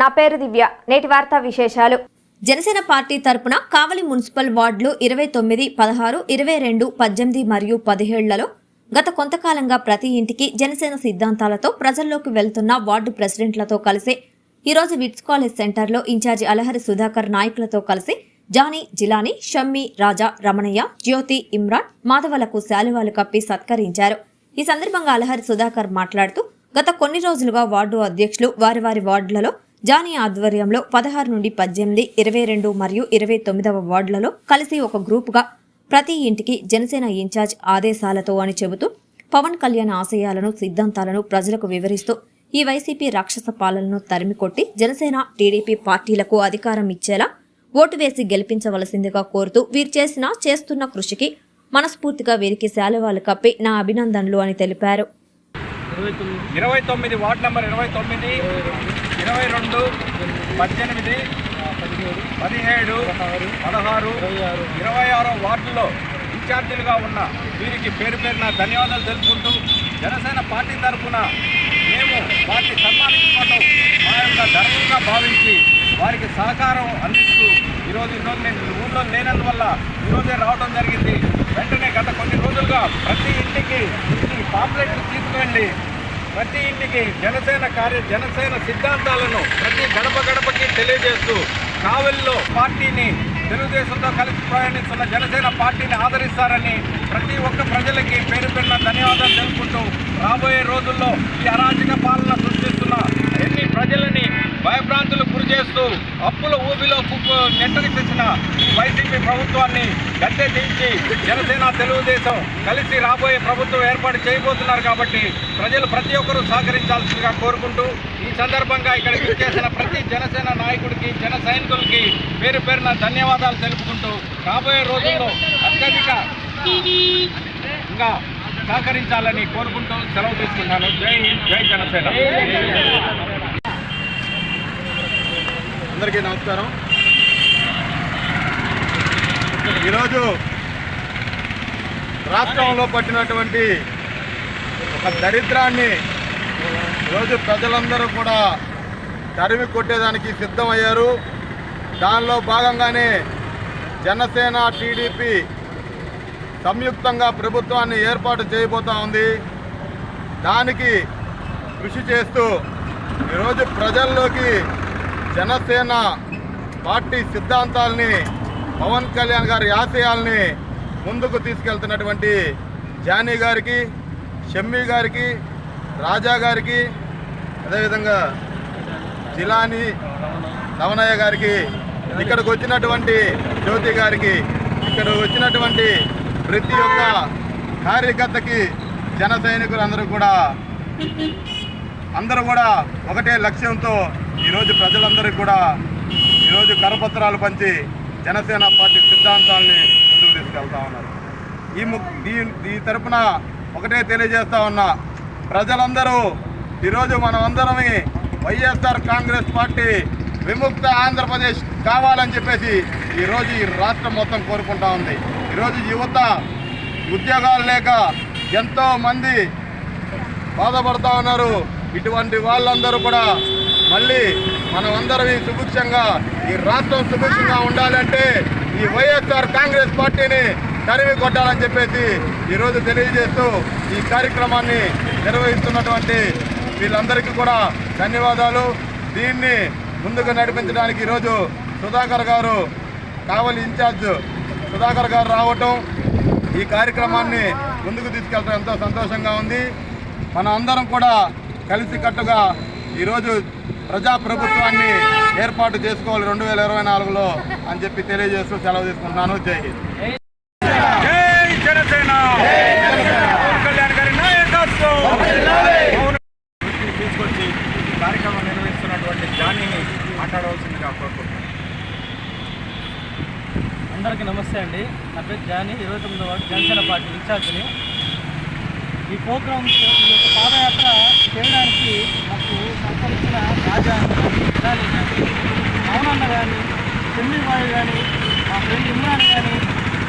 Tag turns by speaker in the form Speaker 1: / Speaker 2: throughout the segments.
Speaker 1: నా పేరు దివ్య. నేటి వార్తా విశేషాలు. జనసేన పార్టీ తరపున కావలి మున్సిపల్ వార్డులు ఇరవై తొమ్మిది పదహారు ఇరవై రెండు పద్దెనిమిది మరియు పదిహేళ్ళలో గత కొంతకాలంగా ప్రతి ఇంటికి జనసేన సిద్ధాంతాలతో ప్రజల్లోకి వెళ్తున్న వార్డు ప్రెసిడెంట్లతో కలిసి ఈరోజు విట్స్ కాలేజ్ సెంటర్లో ఇన్ఛార్జి అలహరి సుధాకర్ నాయకులతో కలిసి జానీ జిలానీ షమ్మి రాజా రమణయ్య జ్యోతి ఇమ్రాన్ మాధవలకు శాలువాలు కప్పి సత్కరించారు. ఈ సందర్భంగా అలహరి సుధాకర్ మాట్లాడుతూ గత కొన్ని రోజులుగా వార్డు అధ్యక్షులు వారి వారి వార్డులలో జానీ ఆధ్వర్యంలో పదహారు నుండి పద్దెనిమిది ఇరవై రెండు మరియు ఇరవై తొమ్మిదవ వార్డులలో కలిసి ఒక గ్రూపుగా ప్రతి ఇంటికి జనసేన ఇన్ఛార్జ్ ఆదేశాలతో అని చెబుతూ పవన్ కళ్యాణ్ ఆశయాలను సిద్ధాంతాలను ప్రజలకు వివరిస్తూ ఈ వైసీపీ రాక్షస పాలనను తరిమికొట్టి జనసేన టీడీపీ పార్టీలకు అధికారం ఇచ్చేలా ఓటు వేసి గెలిపించవలసిందిగా కోరుతూ వీరు చేసిన చేస్తున్న కృషికి మనస్ఫూర్తిగా వీరికి శాలువాలు కప్పి నా అభినందనలు అని తెలిపారు.
Speaker 2: ఇరవై తొమ్మిది వార్డు నెంబర్ ఇరవై తొమ్మిది ఇరవై రెండు పద్దెనిమిది పదిహేడు పదహారు ఇరవై ఆరో వార్డులో ఇన్ఛార్జీలుగా ఉన్న వీరికి పేరు పేరున ధన్యవాదాలు తెలుపుకుంటూ జనసేన పార్టీ తరఫున మేము వారిని సన్మానించుకోవడం మా యొక్క ధర్మంగా భావించి వారికి సహకారం అందిస్తూ ఈరోజు ఈరోజు నేను ఊళ్ళో లేనందువల్ల ఈరోజే రావడం జరిగింది. వెంటనే గత కొన్ని రోజులుగా ప్రతి ఇంటికి ఈ పాంప్లెట్లు తీసుకువెళ్ళి ప్రతి ఇంటికి జనసేన కార్య జనసేన సిద్ధాంతాలను ప్రతి గడప గడపకి తెలియజేస్తూ కావలిలో పార్టీని తెలుగుదేశంతో కలిసి ప్రయాణిస్తున్న జనసేన పార్టీని ఆదరిస్తారని ప్రతి ఒక్క ప్రజలకి పేరు పేరున ధన్యవాదాలు తెలుపుకుంటూ రాబోయే రోజుల్లో ఈ అరాచక పాలన సృష్టిస్తున్న ఎన్ని ప్రజలని భయభ్రాంతులకు గురి చేస్తూ అప్పుల ఊబిలో కుప్పు తెచ్చిన వైసీపీ ప్రభుత్వాన్ని గద్దె దించి జనసేన తెలుగుదేశం కలిసి రాబోయే ప్రభుత్వం ఏర్పాటు చేయబోతున్నారు కాబట్టి ప్రజలు ప్రతి ఒక్కరూ సహకరించాల్సిందిగా కోరుకుంటూ ఈ సందర్భంగా ఇక్కడ చేసిన ప్రతి జనసేన నాయకుడికి జన సైనికులకి పేరు పేరున ధన్యవాదాలు తెలుపుకుంటూ రాబోయే రోజుల్లో అత్యధిక ఇంకా సహకరించాలని కోరుకుంటూ సెలవు తీసుకుంటాను. జై జై జనసేన.
Speaker 3: అందరికీ నమస్కారం. ఈరోజు రాష్ట్రంలో పట్టినటువంటి ఒక దరిద్రాన్ని ఈరోజు ప్రజలందరూ కూడా తరిమి కొట్టేదానికి సిద్ధమయ్యారు. దానిలో భాగంగానే జనసేన టీడీపీ సంయుక్తంగా ప్రభుత్వాన్ని ఏర్పాటు చేయబోతా ఉంది. దానికి కృషి చేస్తూ ఈరోజు ప్రజల్లోకి జనసేన పార్టీ సిద్ధాంతాలని పవన్ కళ్యాణ్ గారి ఆశయాల్ని ముందుకు తీసుకెళ్తున్నటువంటి జానీ గారికి షమ్మి గారికి రాజా గారికి అదేవిధంగా జిలాని రమణయ్య గారికి ఇక్కడికి వచ్చినటువంటి జ్యోతి గారికి ఇక్కడ వచ్చినటువంటి ప్రతి ఒక్క కార్యకర్తకి జన సైనికులందరూ కూడా అందరూ కూడా ఒకటే లక్ష్యంతో ఈరోజు ప్రజలందరికీ కూడా ఈరోజు కరపత్రాలు పంచి జనసేన పార్టీ సిద్ధాంతాలని ముందుకు తీసుకెళ్తా ఉన్నారు. ఈ ము ఈ తరపున ఒకటే తెలియజేస్తా ఉన్నా ప్రజలందరూ ఈరోజు మనమందరమే వైఎస్ఆర్ కాంగ్రెస్ పార్టీ విముక్త ఆంధ్రప్రదేశ్ కావాలని చెప్పేసి ఈరోజు ఈ రాష్ట్రం మొత్తం కోరుకుంటా ఉంది. ఈరోజు యువత ఉద్యోగాలు లేక ఎంతోమంది బాధపడుతూ ఉన్నారు. ఇటువంటి వాళ్ళందరూ కూడా మళ్ళీ మనమందరం ఈ సుభిక్షంగా ఈ రాష్ట్రం సుభిక్షంగా ఉండాలంటే ఈ వైఎస్ఆర్ కాంగ్రెస్ పార్టీని తరిమి కొట్టాలని చెప్పేసి ఈరోజు తెలియజేస్తూ ఈ కార్యక్రమాన్ని నిర్వహిస్తున్నటువంటి వీళ్ళందరికీ కూడా ధన్యవాదాలు. దీన్ని ముందుకు నడిపించడానికి ఈరోజు సుధాకర్ గారు కావలి ఇన్ఛార్జ్ సుధాకర్ గారు రావటం ఈ కార్యక్రమాన్ని ముందుకు తీసుకెళ్ళడం ఎంతో సంతోషంగా ఉంది. మన అందరం కూడా కలిసికట్టుగా ఈరోజు ప్రజాప్రభుత్వాన్ని ఏర్పాటు చేసుకోవాలి రెండు వేల ఇరవై నాలుగులో అని చెప్పి తెలియజేస్తూ సెలవు తీసుకుంటున్నాను. జై హింద్.
Speaker 2: తీసుకొచ్చి కార్యక్రమం నిర్వహిస్తున్నటువంటి జానీని మాట్లాడవలసిందిగా కోరుకుంటున్నాను.
Speaker 4: అందరికీ నమస్తే అండి. నా పేరు జానీ. ఇరవై తొమ్మిదో వార్డు జనసేన పార్టీ ఇన్ఛార్జిని. ఈ ప్రోగ్రామ్ ఈ యొక్క పాదయాత్ర చేయడానికి మాకు సహకరించిన రాజా కానీ మౌనన్న కానీ చెమ్మిబాయి కానీ మా ఫ్రెండ్ ఇమ్రాన్ కానీ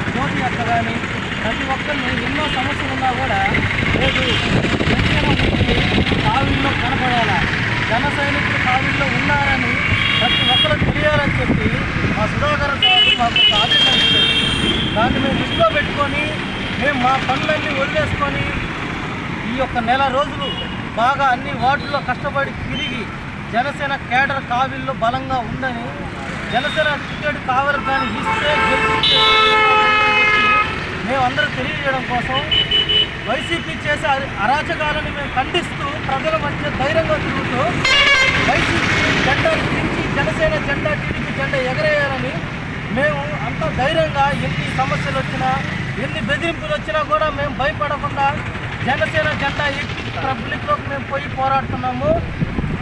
Speaker 4: జ్యోతి అక్క కానీ ప్రతి ఒక్కరిని ఎన్నో సమస్యలు ఉన్నా కూడా లేదు జనసేన ఉంది కావిల్లో కనపడాలా జన సైనికులు కావిల్లో ఉన్నారని ప్రతి ఒక్కరికి తెలియాలని చెప్పి మా సుధాకర్ సార్ మాకు ఒక ఆదేశం ఇచ్చారు దాన్ని మేము దృష్టిలో పెట్టుకొని మేము మా పనులన్నీ వదిలేసుకొని ఈ యొక్క నెల రోజులు బాగా అన్ని వార్డుల్లో కష్టపడి తిరిగి జనసేన కేడర్ కావిల్లో బలంగా ఉందని జనసేన టికెట్ కావాలి కానీ ఇస్తే గెలిపిస్తే మేమందరం తెలియజేయడం కోసం వైసీపీ చేసే అరాచకాలను మేము ఖండిస్తూ ప్రజల మధ్య ధైర్యంగా తిరుగుతూ వైసీపీ జెండా తిరిగి జనసేన జెండా టీడీపీ జెండా ఎగరేయాలని మేము అంత ధైర్యంగా ఎన్ని సమస్యలు వచ్చినా ఎన్ని బెదిరింపులు వచ్చినా కూడా మేము భయపడకుండా జనసేన జెండా ఎక్కి పబ్లిక్లోకి మేము పోయి పోరాడుతున్నాము.